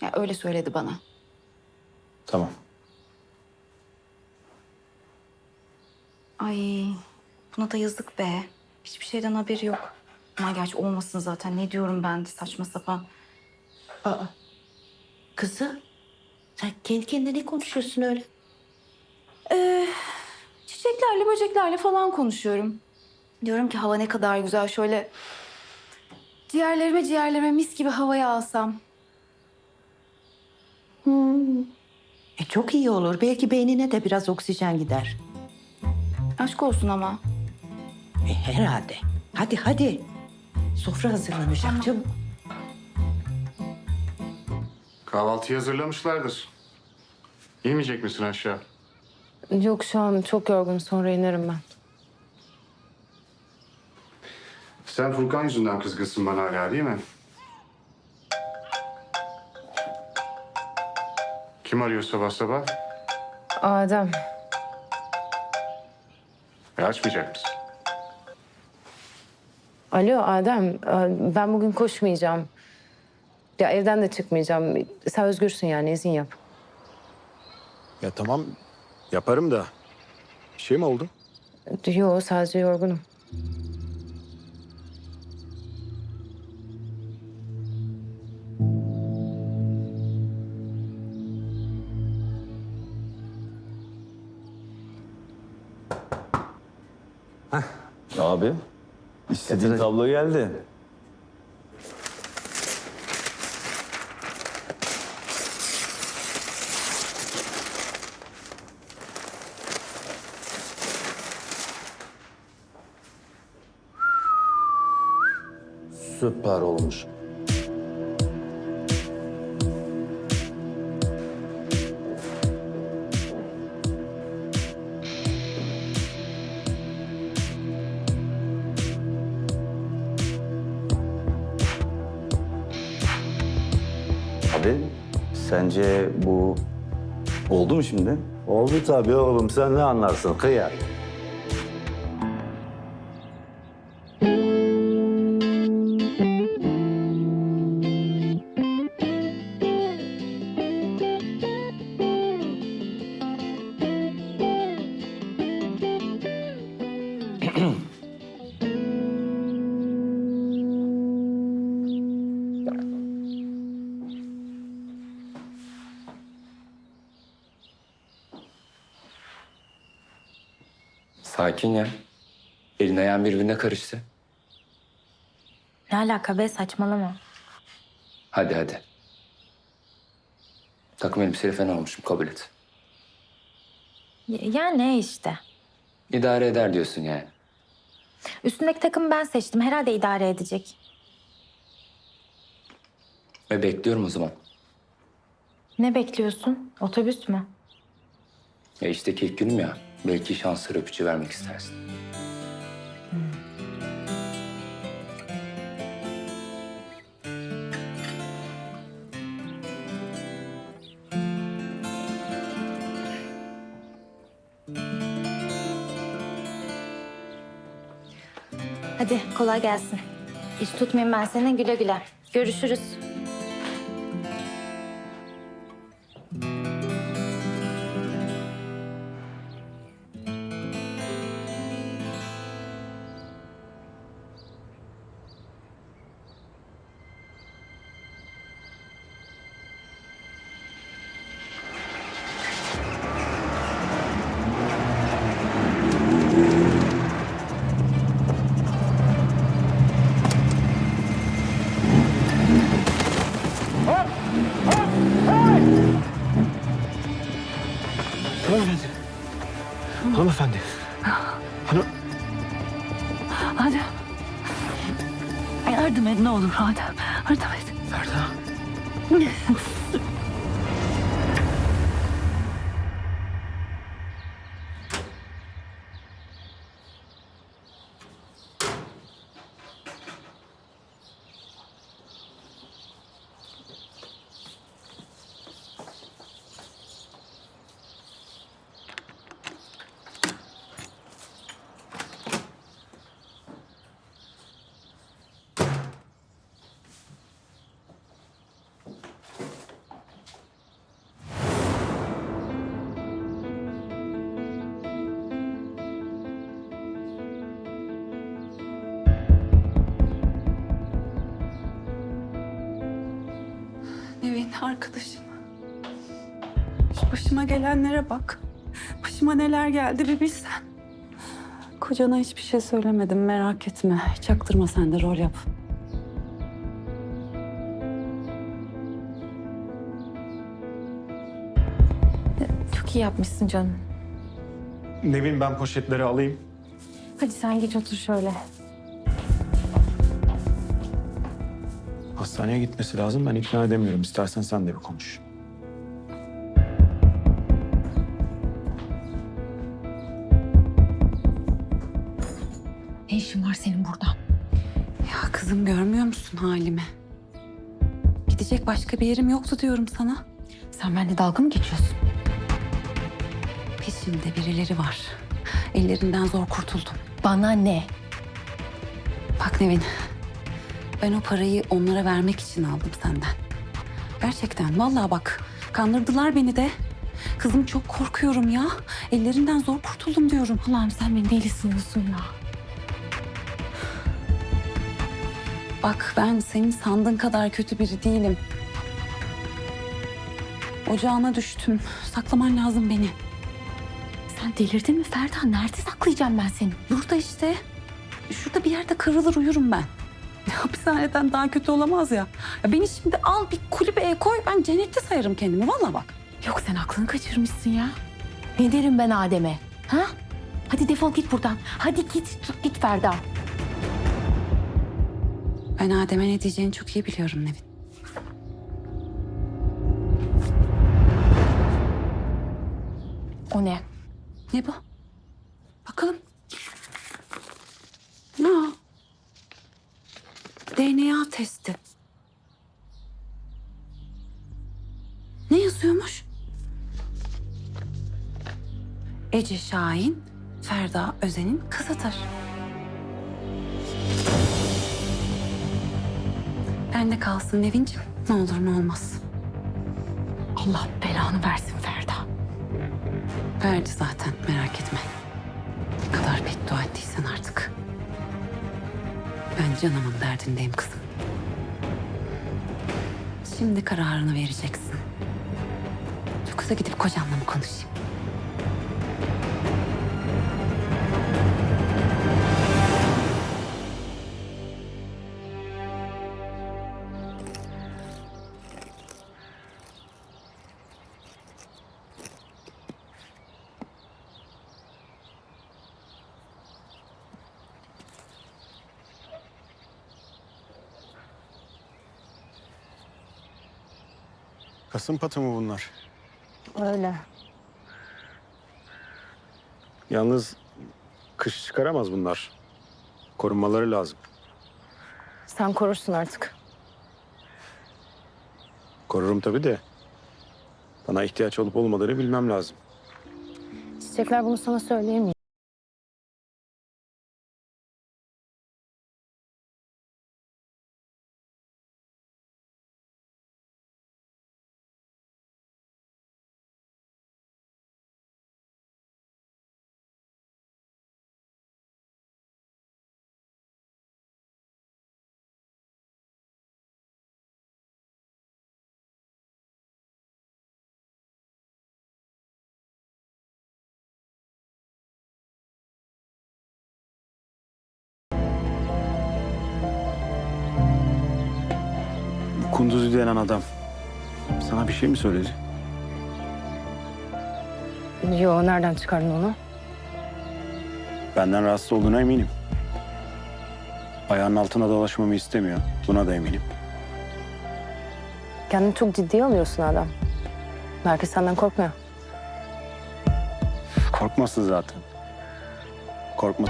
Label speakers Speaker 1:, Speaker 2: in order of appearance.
Speaker 1: Ya öyle söyledi bana.
Speaker 2: Tamam.
Speaker 1: Ay buna da yazık be. Hiçbir şeyden haberi yok. Ama gerçi olmasın zaten. Ne diyorum ben de saçma sapan.
Speaker 3: Aa, kızım sen kendi kendine ne konuşuyorsun öyle?
Speaker 1: Ee, çiçeklerle, böceklerle falan konuşuyorum. Diyorum ki hava ne kadar güzel. Şöyle ciğerlerime ciğerlerime mis gibi havaya alsam.
Speaker 3: E çok iyi olur. Belki beynine de biraz oksijen gider.
Speaker 1: Aşk olsun ama.
Speaker 3: E, herhalde. Hadi hadi. Sofra hazırlanacak çabuk.
Speaker 4: Kahvaltıyı hazırlamışlardır. Yemeyecek misin aşağı?
Speaker 5: Yok şu an çok yorgun sonra inerim ben.
Speaker 4: Sen Furkan yüzünden kızgınsın bana hala değil mi? Kim arıyor sabah sabah?
Speaker 5: Adem
Speaker 4: E açmayacak mısın?
Speaker 5: Alo Adem e, ben bugün koşmayacağım. Ya evden de çıkmayacağım. Sen özgürsün yani izin yap.
Speaker 2: Ya tamam yaparım da. Bir şey mi oldu?
Speaker 5: Yok sadece yorgunum.
Speaker 6: Abi, istediğin tablo geldi. Süper olmuş. Abi, sence bu oldu mu şimdi?
Speaker 7: Oldu tabii oğlum sen ne anlarsın kıyar.
Speaker 8: Sakin ya. Elin ayağın birbirine karıştı.
Speaker 9: Ne alaka be saçmalama.
Speaker 8: Hadi hadi. Takım elbiseyle fena olmuşum kabul et.
Speaker 9: Ya, ya ne işte.
Speaker 8: İdare eder diyorsun yani.
Speaker 9: Üstündeki takımı ben seçtim. Herhalde idare edecek.
Speaker 8: Ve bekliyorum o zaman.
Speaker 9: Ne bekliyorsun? Otobüs mü?
Speaker 8: Ya işte ilk günüm ya. Belki şansları öpücü vermek istersin.
Speaker 9: Hadi kolay gelsin. Hiç tutmayayım ben seni güle güle. Görüşürüz.
Speaker 2: Hanımefendi. Hanımefendi. Hanım...
Speaker 10: Adem. Yardım et ne olur Adem. Yardım et.
Speaker 2: Ferda.
Speaker 11: Nevin arkadaşım. Şu başıma gelenlere bak. Başıma neler geldi bir bilsen. Kocana hiçbir şey söylemedim merak etme. Çaktırma sen de rol yap.
Speaker 10: Çok iyi yapmışsın canım.
Speaker 2: Nevin ben poşetleri alayım.
Speaker 10: Hadi sen geç otur şöyle.
Speaker 2: Hastaneye gitmesi lazım. Ben ikna edemiyorum. İstersen sen de bir konuş.
Speaker 10: Ne işin var senin burada?
Speaker 11: Ya kızım görmüyor musun halimi? Gidecek başka bir yerim yoktu diyorum sana.
Speaker 10: Sen benimle dalga mı geçiyorsun?
Speaker 11: Peşimde birileri var. Ellerinden zor kurtuldum.
Speaker 10: Bana ne?
Speaker 11: Bak Nevin, ben o parayı onlara vermek için aldım senden. Gerçekten, vallahi bak, kandırdılar beni de. Kızım çok korkuyorum ya. Ellerinden zor kurtuldum diyorum.
Speaker 10: Allah'ım sen beni deli sanıyorsun ya.
Speaker 11: Bak ben senin sandığın kadar kötü biri değilim. Ocağına düştüm. Saklaman lazım beni.
Speaker 10: Sen delirdin mi Ferda? Nerede saklayacağım ben seni?
Speaker 11: Burada işte. Şurada bir yerde kırılır uyurum ben. Hapishaneden daha kötü olamaz ya. ya. Beni şimdi al bir kulübeye koy. Ben cennette sayarım kendimi. Vallahi bak.
Speaker 10: Yok sen aklını kaçırmışsın ya. Ne derim ben Adem'e? Ha? Hadi defol git buradan. Hadi git, git Ferda.
Speaker 11: Ben Adem'e ne diyeceğini çok iyi biliyorum Nevin.
Speaker 10: O ne?
Speaker 11: Ne bu? Bakalım. Ne o? DNA testi. Ne yazıyormuş? Ece Şahin, Ferda Özen'in kızıdır. Bende kalsın Nevin'cim. Ne olur ne olmaz.
Speaker 10: Allah belanı versin Ferda.
Speaker 11: Verdi zaten merak etme. Canımın derdindeyim kızım. Şimdi kararını vereceksin. Yoksa gidip kocanla mı konuşayım?
Speaker 2: Kasım patı mı bunlar?
Speaker 5: Öyle.
Speaker 2: Yalnız kış çıkaramaz bunlar. Korunmaları lazım.
Speaker 5: Sen korursun artık.
Speaker 2: Korurum tabii de. Bana ihtiyaç olup olmadığını bilmem lazım.
Speaker 5: Çiçekler bunu sana söyleyemiyor.
Speaker 2: Kunduzi denen adam. Sana bir şey mi söyledi?
Speaker 5: Yo nereden çıkardın onu?
Speaker 2: Benden rahatsız olduğuna eminim. Ayağının altına dolaşmamı istemiyor. Buna da eminim.
Speaker 5: Kendini çok ciddiye alıyorsun adam. Belki senden korkmuyor.
Speaker 2: Korkmasın zaten. Korkma.